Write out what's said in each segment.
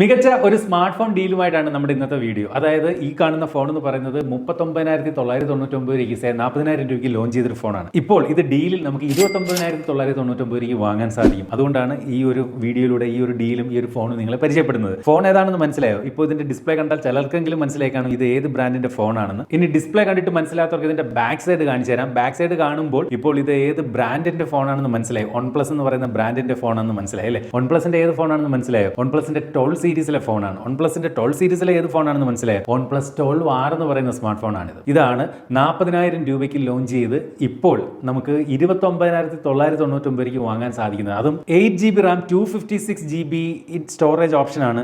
മികച്ച ഒരു smart phone ഡീലുമായിട്ടാണ് നമ്മുടെ ഇന്നത്തെ വീഡിയോ. അതായത് ഈ കാണുന്ന ഫോൺ എന്ന് പറയുന്നത് മുപ്പത്തൊമ്പതിനായിരത്തി തൊള്ളായിരത്തി തൊണ്ണൂറ്റൊമ്പത് രൂപയ്ക്ക് നാൽപ്പതിനായിരം രൂപയ്ക്ക് ലോഞ്ച് ചെയ്തൊരു ഫോണാണ് ഇപ്പോൾ ഇത് ഡീലിൽ നമുക്ക് ഇരുപത്തൊമ്പതിനായിരത്തി തൊള്ളായിരത്തി തൊണ്ണൂറ്റൊമ്പത് രൂപയ്ക്ക് വാങ്ങാൻ സാധിക്കും. അതുകൊണ്ടാണ് ഈ ഒരു വീഡിയോയിലൂടെ ഈ ഒരു ഡീലും ഈ ഒരു ഫോണും നിങ്ങളെ പരിചയപ്പെടുന്നത്. ഫോൺ ഏതാണെന്ന് മനസ്സിലായോ? ഇപ്പോൾ ഇതിന്റെ ഡിസ്പ്ലേ കണ്ടാൽ ചിലർക്കെങ്കിലും മനസ്സിലാക്കാണ് കാണും ഇത് ഏത് ബ്രാൻഡിന്റെ ഫോണാണെന്ന് ഇനി ഡിസ്പ്ലേ കണ്ടിട്ട് മനസ്സിലാത്തവർക്ക് ഇതിന്റെ ബാക്ക് സൈഡ് കാണിച്ചു തരാം. ബാക്ക് സൈഡ് കാണുമ്പോൾ ഇപ്പോൾ ഇത് ഏത് ബ്രാൻഡിന്റെ ഫോണാണെന്ന് മനസ്സിലായി? വൺ പ്ലസ് എന്ന് പറയുന്ന ബ്രാൻഡിന്റെ ഫോണാണെന്ന് മനസ്സിലായി? അല്ലേ? വൺ പ്ലസിന്റെ ഏത് ഫോണാണെന്ന് മനസ്സിലായോ? വൺ പ്ലസിന്റെ ടോൾ സീരീസിലെ ഫോണാണ്. വൺ പ്ലസിന്റെ ട്വൽ സീരീസിലെ ഏത് ഫോണാണെന്ന് മനസ്സിലായി? വൺ പ്ലസ് ട്വൽവ് ആർ എന്ന് പറയുന്ന സ്മാർട്ട് ഫോണാണിത് ഇതാണ് നാൽപ്പതിനായിരം രൂപയ്ക്ക് ലോഞ്ച് ചെയ്ത് ഇപ്പോൾ നമുക്ക് ഇരുപത്തി ഒമ്പതിനായിരത്തി തൊള്ളായിരത്തി തൊണ്ണൂറ്റൊമ്പത് രൂപയ്ക്ക് വാങ്ങാൻ സാധിക്കുന്നത്. അതും eight G B RAM two fifty six G B storage ഓപ്ഷനാണ്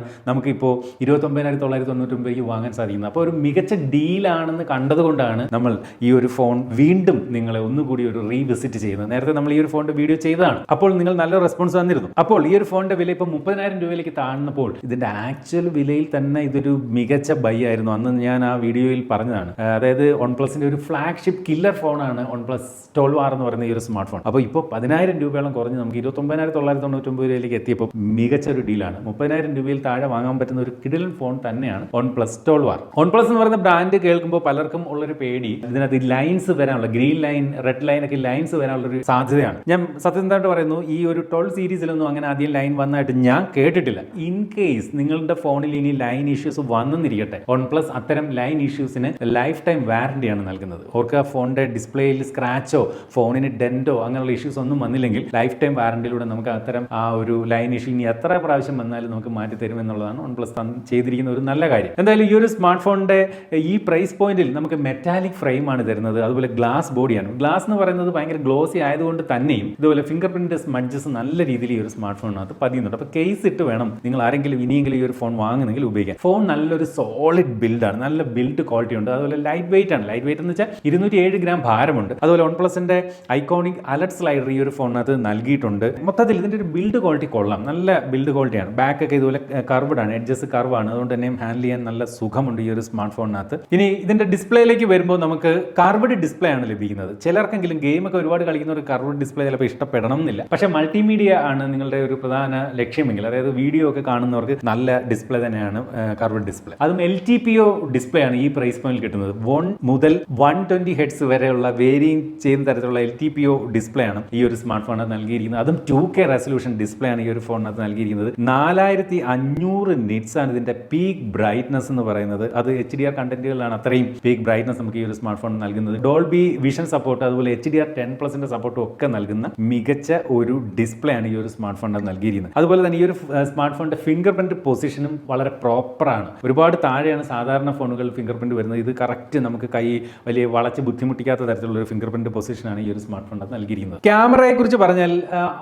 ഇരുപത്തി ഒമ്പതിനായിരത്തി തൊള്ളായിരത്തി തൊണ്ണൂറ്റൊമ്പതിലേക്ക് വാങ്ങാൻ സാധിക്കുന്നത്. അപ്പോൾ ഒരു മികച്ച ഡീലാണെന്ന് കണ്ടതുകൊണ്ടാണ് നമ്മൾ ഈ ഒരു ഫോൺ വീണ്ടും നിങ്ങളെ ഒന്നുകൂടി ഒരു റീവിസിറ്റ് ചെയ്യുന്നത്. നേരത്തെ നമ്മൾ ഈ ഒരു ഫോണിന്റെ വീഡിയോ ചെയ്തതാണ്. അപ്പോൾ നിങ്ങൾ നല്ല റെസ്പോൺസ് തന്നിരുന്നു അപ്പോൾ ഈ ഒരു ഫോണിന്റെ വില ഇപ്പോൾ മുപ്പതിനായിരം രൂപയിലേക്ക് താഴ്ന്നപ്പോൾ ഇതിന്റെ ആക്ച്വൽ വിലയിൽ തന്നെ ഇതൊരു മികച്ച ബൈ ആയിരുന്നു. അന്ന് ഞാൻ ആ വീഡിയോയിൽ പറഞ്ഞതാണ്. അതായത് വൺ പ്ലസിന്റെ ഒരു ഫ്ലാഗ്ഷിപ്പ് കില്ലർ ഫോണാണ് വൺ പ്ലസ് ട്വൽവ് ആർ എന്ന് പറയുന്ന ഈ ഒരു സ്മാർട്ട് ഫോൺ അപ്പോൾ ഇപ്പോൾ പതിനായിരം രൂപയോളം കുറഞ്ഞ് നമുക്ക് ഇരുപത്തൊമ്പതിനായിരത്തി തൊള്ളായിരത്തി തൊണ്ണൂറ്റൊമ്പത് രൂപയിലേക്ക് എത്തിയപ്പോൾ മികച്ച ഒരു ഡീലാണ് മുപ്പതിനായിരം രൂപയിൽ താഴെ വാങ്ങാൻ പറ്റുന്ന ഒരു കിടിലൻ ഫോൺ തന്നെയാണ് one plus twelve R one plus എന്ന് പറയുന്ന ബ്രാൻഡ് കേൾക്കുമ്പോൾ പലർക്കും ഉള്ളൊരു പേടി. ഇതിനകത്ത് ലൈൻസ് വരാനുള്ള ഗ്രീൻ ലൈൻ റെഡ് ലൈൻ ഒക്കെ ലൈൻസ് വരാനുള്ള ഒരു സാധ്യതയാണ്. ഞാൻ സത്യസന്ധമായിട്ട് പറയുന്നു ഈ ഒരു ട്വൽവ് സീരീസിലൊന്നും അങ്ങനെ ആദ്യം ലൈൻ വന്നതായിട്ട് ഞാൻ കേട്ടിട്ടില്ല. ഇൻ കേസ് നിങ്ങളുടെ ഫോണിൽ ഇനി ലൈൻ ഇഷ്യൂസ് വന്നെന്നിരിക്കട്ടെ. വൺ പ്ലസ് അത്തരം ലൈൻ ഇഷ്യൂസിന് ലൈഫ് ടൈം വാറണ്ടിയാണ് നൽകുന്നത്. ഓർക്ക് ഫോണിന്റെ ഡിസ്പ്ലേയിൽ സ്ക്രാച്ചോ ഫോണിന് ഡെന്റോ അങ്ങനെയുള്ള ഇഷ്യൂസ് ഒന്നും വന്നില്ലെങ്കിൽ ലൈഫ് ടൈം വാറണ്ടിയിലൂടെ നമുക്ക് അത്തരം ആ ഒരു ലൈൻ ഇഷ്യൂ ഇനി എത്ര പ്രാവശ്യം വന്നാലും നമുക്ക് മാറ്റി തരും എന്നുള്ളതാണ് വൺ പ്ലസ് ചെയ്തിരിക്കുന്ന ഒരു നല്ല കാര്യം. എന്തായാലും ഈ ഒരു സ്മാർട്ട് ഫോണിന്റെ ഈ പ്രൈസ് പോയിന്റിൽ നമുക്ക് മെറ്റാലിക് ഫ്രെയിം ആണ് തരുന്നത്. അതുപോലെ ഗ്ലാസ് ബോഡിയാണ് ഗ്ലാസ് എന്ന് പറയുന്നത് ഭയങ്കര ഗ്ലോസി ആയതുകൊണ്ട് തന്നെയും ഇതുപോലെ ഫിംഗർ പ്രിന്റ് സ്മഡ്ജസ് നല്ല രീതിയിൽ ഈ ഒരു സ്മാർട്ട് ഫോണിനകത്ത് പതിയുന്നുണ്ട്. അപ്പോൾ കേസ് ഇട്ട് വേണം നിങ്ങൾ ആരെങ്കിലും ഇനിയെങ്കിലും ഈ ഒരു ഫോൺ വാങ്ങുന്നെങ്കിൽ ഉപയോഗിക്കാം. ഫോൺ നല്ലൊരു സോളിഡ് ബിൽഡാണ് നല്ല ബിൽഡ് ക്വാളിറ്റി ഉണ്ട്. അതുപോലെ ലൈറ്റ് വെയിറ്റ് ആണ്. ലൈറ്റ് വെയിറ്റ് എന്ന് വെച്ചാൽ ഇരുന്നൂറ്റി ഏഴ് ഗ്രാം ഭാരമുണ്ട്. അതുപോലെ വൺ പ്ലസിന്റെ ഐക്കോണിക് അലർട്ട് സ്ലൈഡർ ഈ ഒരു ഫോണിനകത്ത് നൽകിയിട്ടുണ്ട്. മൊത്തത്തിൽ ഇതിന്റെ ഒരു ബിൽഡ് ക്വാളിറ്റി കൊള്ളാം. നല്ല ബിൽഡ് ക്വാളിറ്റിയാണ് ബാക്ക് ഒക്കെ ഇതുപോലെ കർവ്ഡ് ആണ്. എഡ്ജസ് ആണ്. അതുകൊണ്ട് തന്നെ ഹാൻഡിൽ ചെയ്യാൻ നല്ല സുഖമുണ്ട് ഈ ഒരു സ്മാർട്ട് ഫോണിനകത്ത് ഇനി ഇതിന്റെ ഡിസ്പ്ലേയിലേക്ക് വരുമ്പോൾ നമുക്ക് കർവ്ഡ് ഡിസ്പ്ലേ ആണ് ലഭിക്കുന്നത്. ചിലർക്കെങ്കിലും ഗെയിം ഒക്കെ ഒരുപാട് കളിക്കുന്ന ഒരു കർവ്ഡ് ഡിസ്പ്ലേ ചിലപ്പോൾ ഇഷ്ടപ്പെടണം എന്നില്ല. പക്ഷേ മൾട്ടിമീഡിയ ആണ് നിങ്ങളുടെ ഒരു പ്രധാന ലക്ഷ്യമെങ്കിൽ. അതായത് വീഡിയോ ഒക്കെ കാണുന്നവർക്ക് നല്ല ഡിസ്പ്ലേ തന്നെയാണ് കർവ്ഡ് ഡിസ്പ്ലേ അതും L T P O display ആണ് ഈ പ്രൈസ് പോയിന്റിൽ കിട്ടുന്നത്. വൺ മുതൽ വൺ ട്വന്റി ഹെഡ്സ് വരെയുള്ള വേരിയും ചെയ്യുന്ന തരത്തിലുള്ള L T P O display ആണ് ഈ ഒരു സ്മാർട്ട് ഫോണിനകത്ത് നൽകിയിരിക്കുന്നത്. അതും ടു കെ റെസൊല്യൂഷൻ ഡിസ്പ്ലേ ആണ് ഈ ഒരു ഫോണിനകത്ത് നൽകിയിരിക്കുന്നത്. നാലായിരത്തി അഞ്ഞൂറ് നിറ്റ്സ് ആണ് ഇതിന്റെ പീക്ക് ബ്രൈറ്റ്നസ് എന്ന് പറയുന്നത്. അത് എച്ച് ഡി ആർ കണ്ടന്റുകളിലാണ് അത്രയും പീക്ക് ബ്രൈറ്റ്നസ് നമുക്ക് ഈ ഒരു സ്മാർട്ട് ഫോൺ നൽകുന്നത്. ഡോൾബി വിഷൻ സപ്പോർട്ട് അതുപോലെ എച്ച് ഡി ആർ ടെൻ പ്ലസിന്റെ സപ്പോർട്ടും ഒക്കെ നൽകുന്ന മികച്ച ഒരു ഡിസ്പ്ലേ ആണ് ഈ ഒരു സ്മാർട്ട് ഫോണിനകത്ത് നൽകിയിരിക്കുന്നത്. അതുപോലെ തന്നെ ഈ ഒരു സ്മാർട്ട് ഫോണിന്റെ ഫിംഗർ പ്രിന്റ് പൊസിഷനും വളരെ പ്രോപ്പറാണ്. ഒരുപാട് താഴെയാണ് സാധാരണ ഫോണുകൾ ഫിംഗർ പ്രിന്റ് വരുന്നത്. ഇത് കറക്റ്റ് നമുക്ക് കൈ വലിയ വളച്ച് ബുദ്ധിമുട്ടിക്കാത്ത തരത്തിലുള്ള ഒരു ഫിംഗർ പ്രിന്റ് പൊസിഷനാണ് ഈ ഒരു സ്മാർട്ട് ഫോൺ നൽകിയിരിക്കുന്നത്. ക്യാമറയെ കുറിച്ച് പറഞ്ഞാൽ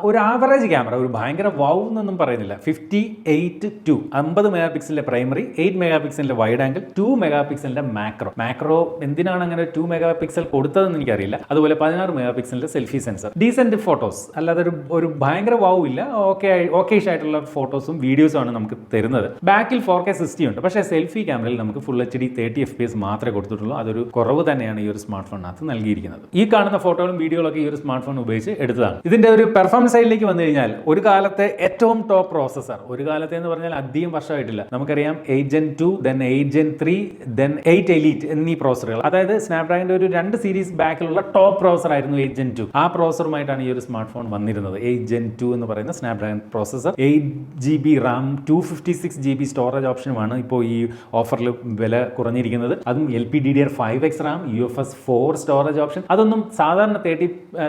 ഒരു ആവറേജ് ക്യാമറ ഒരു ഭയങ്കര വൗ എന്നൊന്നും പറയുന്നില്ല. ഫിഫ്റ്റി എയ്റ്റ് ടു അമ്പത് മെഗാ പിക്സലിന്റെ പ്രൈമറി എയ്റ്റ് മെഗാ പിക്സലിന്റെ വൈഡ് ആംഗിൾ ടു മെഗാ പിക്സലിന്റെ മാക്രോ. മാക്രോ എന്തിനാണ് അങ്ങനെ ടു മെഗാ പിക്സൽ കൊടുത്തതെന്ന് എനിക്കറിയില്ല. അതുപോലെ പതിനാറ് മെഗാ പിക്സലിന്റെ സെൽഫി സെൻസർ. ഡീസെന്റ് ഫോട്ടോസ് അല്ലാതെ ഒരു ഒരു ഭയങ്കര വൗ ഇല്ല. ഓക്കെ ഓക്കേഷ് ആയിട്ടുള്ള ഫോട്ടോസും വീഡിയോസും ആണ് നമുക്ക് തരുന്നത്. ബാക്കിൽ ഫോർ കെ സിക്സ്റ്റി ഉണ്ട്. പക്ഷേ സെൽഫി ക്യാമറയിൽ നമുക്ക് full H D thirty F P S മാത്രമേ കൊടുത്തിട്ടുള്ളൂ. അതൊരു കുറവ് തന്നെയാണ് ഈ ഒരു സ്മാർട്ട് ഫോണിനകത്ത് നൽകിയിരിക്കുന്നത്. ഈ കാണുന്ന ഫോട്ടോകളും വീഡിയോകളൊക്കെ ഈ ഒരു സ്മാർട്ട് ഫോൺ ഉപയോഗിച്ച് എടുത്തതാണ്. ഇതിന്റെ ഒരു പെർഫോമൻസ് സൈഡിലേക്ക് വന്നു കഴിഞ്ഞാൽ ഒരു കാലത്തെ ഏറ്റവും ടോപ്പ് പ്രോസസർ ഒരു കാലത്തെ എന്ന് പറഞ്ഞാൽ അധികം വർഷമായിട്ടില്ല. നമുക്കറിയാം eight gen two then eight gen three then eight elite എന്നീ പ്രോസറുകൾ അതായത് സ്നാപ്ഡ്രാഗന്റെ ഒരു രണ്ട് സീരീസ് ബാക്കിലുള്ള ടോപ്പ് പ്രോസർ ആയിരുന്നു എയ്റ്റ് ജെൻ ടു ആ പ്രോസറുമായിട്ടാണ് ഈ ഒരു സ്മാർട്ട് ഫോൺ വന്നിരുന്നത്. എയ്റ്റ് ജെൻ ടു എന്ന് പറയുന്ന Snapdragon processor eight G B RAM two fifty six G B storage ഓപ്ഷനുമാണ് ഇപ്പോൾ ഈ ഓഫറിൽ വില കുറഞ്ഞിരിക്കുന്നത്. അതും L P D D R five X RAM U F S four storage option അതൊന്നും സാധാരണ തേർട്ടി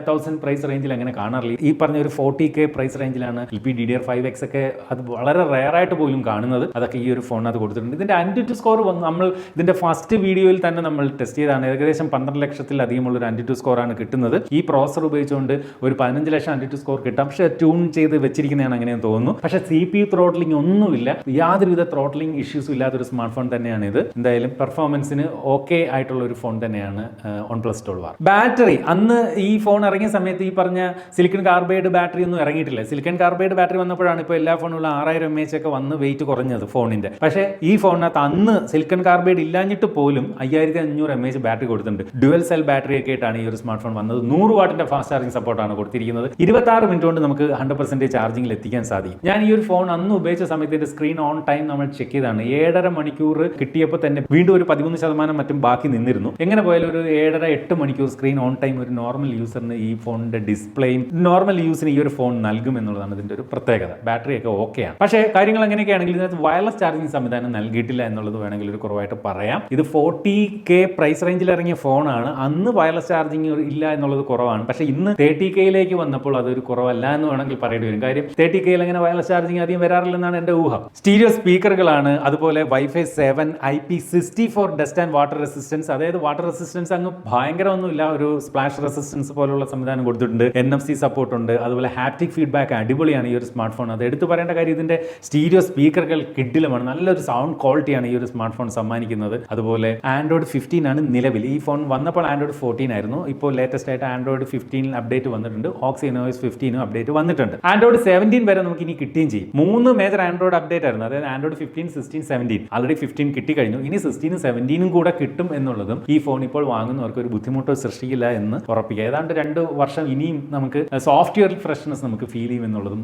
തൗസൻഡ് പ്രൈസ് റേഞ്ചിൽ അങ്ങനെ കാണാറില്ല. ഈ പറഞ്ഞ ഒരു ഫോർട്ടി കെ പ്രൈസ് റേഞ്ചിലാണ് L P D D R five X ഒക്കെ അത് വളരെ റയർ ആയിട്ട് പോലും കാണുന്നത്. അതൊക്കെ ഈ ഒരു ഫോണിനകത്ത് കൊടുത്തിട്ടുണ്ട്. ഇതിന്റെ ആന്റിറ്റു സ്കോർ നമ്മൾ ഇതിന്റെ ഫസ്റ്റ് വീഡിയോയിൽ തന്നെ നമ്മൾ ടെസ്റ്റ് ചെയ്താണ്. ഏകദേശം പന്ത്രണ്ട് ലക്ഷത്തിലധികമുള്ള ഒരു അന്റിറ്റു സ്കോർ ആണ് കിട്ടുന്നത്. ഈ പ്രോസർ ഉപയോഗിച്ചുകൊണ്ട് ഒരു പതിനഞ്ച് ലക്ഷം ആന്റിറ്റു സ്കോർ കിട്ടാം. പക്ഷേ ട്യൂൺ ചെയ്ത് വെച്ചിരിക്കുന്നതാണ് അങ്ങനെയെന്ന് തോന്നുന്നു. പക്ഷേ സി പി ത്രോട്ട്ലിംഗ് ഒന്നുമില്ല. യാതൊരുവിധ ത്രോട്ട്ലിംഗ് ഇഷ്യൂസും ഇല്ലാത്തൊരു സ്മാർട്ട് ഫോൺ തന്നെയാണ് ഇത് എന്തായാലും പെർഫോമൻസിന് ഓക്കെ ആയിട്ടുള്ള ഒരു ഫോൺ തന്നെയാണ് one plus twelve R battery അന്ന് ഈ ഫോൺ ഇറങ്ങിയ സമയത്ത് ഈ പറഞ്ഞ സിലിക്കൺ കാർബൈഡ് ബാറ്ററി ഒന്നും ഇറങ്ങിയിട്ടില്ല. സിലിക്കൺ കാർബൈഡ് ബാറ്ററി വന്നപ്പോഴാണ് ഇപ്പോൾ എല്ലാ ഫോണുകളും ആറായിരം എം എച്ച് ഒക്കെ വന്ന് വെയിറ്റ് കുറഞ്ഞത് ഫോണിന്റെ പക്ഷേ ഈ ഫോണിനകത്ത് അന്ന് സിലിക്കൺ കാർബൈഡ് ഇല്ലാഞ്ഞിട്ട് പോലും അയ്യായിരത്തി അഞ്ഞൂറ് എം എച്ച് ബാറ്ററി കൊടുത്തിട്ടുണ്ട്. ഡുവൽ സെൽ ബാറ്ററി ഒക്കെ ആയിട്ടാണ് ഈ ഒരു സ്മാർട്ട് ഫോൺ വന്നത്. നൂറ് വാട്ടിന്റെ ഫാസ്റ്റ് ചാർജിംഗ് സപ്പോർട്ടാണ് കൊടുത്തിരിക്കുന്നത്. ഇരുപത്തി മിനിറ്റ് കൊണ്ട് നമുക്ക് ഹൺഡ്രഡ് പെർസെന്റേജ് ചാർജിംഗിൽ എത്തിക്കാൻ സാധിക്കും. ഞാൻ ഈ ഒരു ഫോൺ അന്ന് ഉപയോഗിച്ച സമയത്ത് ഇതിന്റെ സ്ക്രീൻ ഓൺ ടൈം നമ്മൾ ചെക്ക് ചെയ്താണ്. ഏഴര മണിക്കൂർ കിട്ടിയപ്പോൾ തന്നെ വീണ്ടും ഒരു പതിമൂന്ന് ശതമാനം മറ്റും ബാക്കി നിന്നിരുന്നു. എങ്ങനെ പോയാലും ഒരു ഏഴര എട്ട് മണിക്കൂർ സ്ക്രീൻ ഓൺ ടൈം ഒരു നോർമൽ യൂസറിന് ഈ ഫോണിന്റെ ഡിസ്പ്ലേയും നോർമൽ യൂസിന് ഈ ഒരു ഫോൺ നൽകും എന്നുള്ളതാണ് ഇതിന്റെ ഒരു പ്രത്യേകത. ബാറ്ററി ഒക്കെ ഓക്കെയാണ് പക്ഷേ കാര്യങ്ങൾ എങ്ങനെയൊക്കെയാണെങ്കിൽ ഇതിനകത്ത് വയർലെസ് ചാർജിങ് സംവിധാനം നൽകിയിട്ടില്ല എന്നുള്ളത് വേണമെങ്കിൽ ഒരു കുറവായിട്ട് പറയാം. ഇത് ഫോർട്ടി കെ പ്രൈസ് റേഞ്ചിൽ ഇറങ്ങിയ ഫോണാണ് അന്ന് വയർലെസ് ചാർജിങ് ഇല്ല എന്നുള്ളത് കുറവാണ്. പക്ഷേ ഇന്ന് തേർട്ടി കെയിലേക്ക് വന്നപ്പോൾ അതൊരു കുറവല്ല എന്ന് വേണമെങ്കിൽ പറയേണ്ടി വരും. കാര്യം തേർട്ടി കെയിൽ അങ്ങനെ വയർലെസ് ചാർജിങ് അധികം വരാറില്ലെന്നാണ് എന്റെ ഊഹം. സ്റ്റീരിയോ സ്പീക്കറുകളാണ് അതുപോലെ WiFi seven I P sixty four dust and water resistance. അതായത് വാട്ടർ റെസിസ്റ്റൻസ് അങ്ങ് ഭയങ്കരമൊന്നുമില്ല ഒരു സ്പ്ലാഷ് റെസിസ്റ്റൻസ് പോലുള്ള സംവിധാനം കൊടുത്തിട്ടുണ്ട്. എൻ എഫ് സി സപ്പോർട്ട് ഉണ്ട്. അതുപോലെ ഹാപ്റ്റിക് ഫീഡ്ബാക്ക് അടിപൊളിയാണ് ഈ ഒരു സ്മാർട്ട് ഫോൺ അത് എടുത്തു പറയേണ്ട കാര്യം ഇതിന്റെ സ്റ്റീരിയോ സ്പീക്കറുകൾ കിഡിലുമാണ്. നല്ലൊരു സൗണ്ട് ക്വാളിറ്റിയാണ് ഈ ഒരു സ്മാർട്ട് ഫോൺ സമ്മാനിക്കുന്നത്. അതുപോലെ ആൻഡ്രോയിഡ് ഫിഫ്റ്റീൻ ആണ് നിലവിൽ. ഈ ഫോൺ വന്നപ്പോൾ ആൻഡ്രോയിഡ് ഫോർട്ടീൻ ആയിരുന്നു. ഇപ്പോൾ ലേറ്റസ്റ്റ് ആയിട്ട് ആൻഡ്രോയിഡ് ഫിഫ്റ്റീൻ അപ്ഡേറ്റ് വന്നിട്ടുണ്ട്. ഓക്സിനോയിസ് ഫിഫ്റ്റീനും അപ്ഡേറ്റ് വന്നിട്ടുണ്ട്. ആൻഡ്രോയിഡ് സെവന്റീൻ വരെ നമുക്ക് ഇനി കിട്ടുകയും ചെയ്യും. മൂന്ന് മേജർ ആൻഡ്രോയിഡ് അപ്ഡേറ്റ് ആയിരുന്നു. അതായത് Android fifteen sixteen seventeen already fifteen കിട്ടി കഴിഞ്ഞു ഇനി സിക്സ്റ്റീനും സെവന്റീനും കൂടെ കിട്ടും എന്നുള്ളതും ഈ ഫോൺ ഇപ്പോൾ വാങ്ങുന്നവർക്ക് ഒരു ബുദ്ധിമുട്ട് സൃഷ്ടിക്കില്ല എന്ന് ഉറപ്പിക്കുക. ഏതാണ്ട് രണ്ട് വർഷം ഇനിയും നമുക്ക് സോഫ്റ്റ്വെയർ ഫ്രഷ്നെസ് നമുക്ക് ഫീൽ ചെയ്യും എന്നുള്ളതും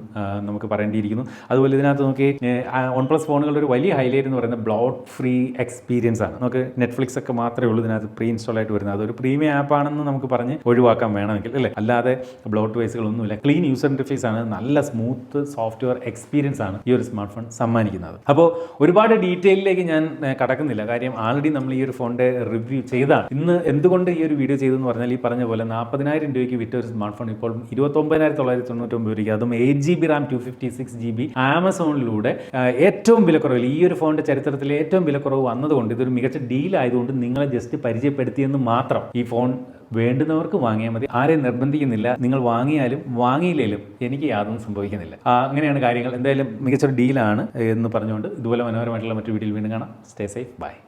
നമുക്ക് പറയേണ്ടിയിരിക്കുന്നു. അതുപോലെ ഇതിനകത്ത് നോക്കി വൺ പ്ലസ് ഫോണുകളുടെ ഒരു വലിയ ഹൈലൈറ്റ് എന്ന് പറയുന്നത് ബ്ലോട്ട് ഫ്രീ എക്സ്പീരിയൻസ് ആണ്. നമുക്ക് നെറ്റ്ഫ്ലിക്സ് ഒക്കെ മാത്രമേ ഉള്ളൂ ഇതിനകത്ത് പ്രീ ഇൻസ്റ്റാൾ ആയിട്ട് വരുന്നത്. അതൊരു പ്രീമിയം ആപ്പ് ആണെന്ന് നമുക്ക് പറഞ്ഞ് ഒഴിവാക്കാൻ വേണമെങ്കിൽ അല്ലേ? അല്ലാതെ ബ്ലോട്ട് വൈസുകളൊന്നുമില്ല ക്ലീൻ യൂസർ ഇന്റർഫേസ് ആണ്. നല്ല സ്മൂത്ത് സോഫ്റ്റ്വെയർ എക്സ്പീരിയൻസ് ആണ് ഈ ഒരു സ്മാർട്ട് ഫോൺ സമ്മാനിക്കുന്നത്. അപ്പോൾ ഒരുപാട് ഡീറ്റെയിലേക്ക് ഞാൻ കടക്കുന്നില്ല. കാര്യം ആൾറെഡി നമ്മൾ ഈ ഒരു ഫോണിന്റെ റിവ്യൂ ചെയ്താണ്. ഇന്ന് എന്തുകൊണ്ട് ഈ ഒരു വീഡിയോ ചെയ്തെന്ന് പറഞ്ഞാൽ ഈ പറഞ്ഞ പോലെ നാൽപ്പതിനായിരം രൂപയ്ക്ക് വിറ്റ ഒരു സ്മാർട്ട് ഫോൺ ഇപ്പോൾ ഇരുപത്തൊമ്പതിനായിരത്തി തൊള്ളായിരത്തി തൊണ്ണൂറ്റൊമ്പത് രൂപയ്ക്ക്. അതും eight G B RAM two fifty six G B ആമസോണിലൂടെ ഏറ്റവും വിലക്കുറവിൽ ഈ ഒരു ഫോണിന്റെ ചരിത്രത്തിൽ ഏറ്റവും വിലക്കുറവ് വന്നതുകൊണ്ട് ഇതൊരു മികച്ച ഡീൽ ആയതുകൊണ്ട് നിങ്ങളെ ജസ്റ്റ് പരിചയപ്പെടുത്തിയെന്ന് മാത്രം ഈ ഫോൺ വേണ്ടുന്നവർക്ക് വാങ്ങിയാൽ മതി. ആരെയും നിർബന്ധിക്കുന്നില്ല. നിങ്ങൾ വാങ്ങിയാലും വാങ്ങിയില്ലേലും എനിക്ക് യാതൊന്നും സംഭവിക്കുന്നില്ല. അങ്ങനെയാണ് കാര്യങ്ങൾ. എന്തായാലും മികച്ചൊരു ഡീലാണ് എന്ന് പറഞ്ഞുകൊണ്ട് ഇതുപോലെ മനോഹരമായിട്ടുള്ള മറ്റു വീഡിയോയിൽ വീണ്ടും കാണാം. Stay safe by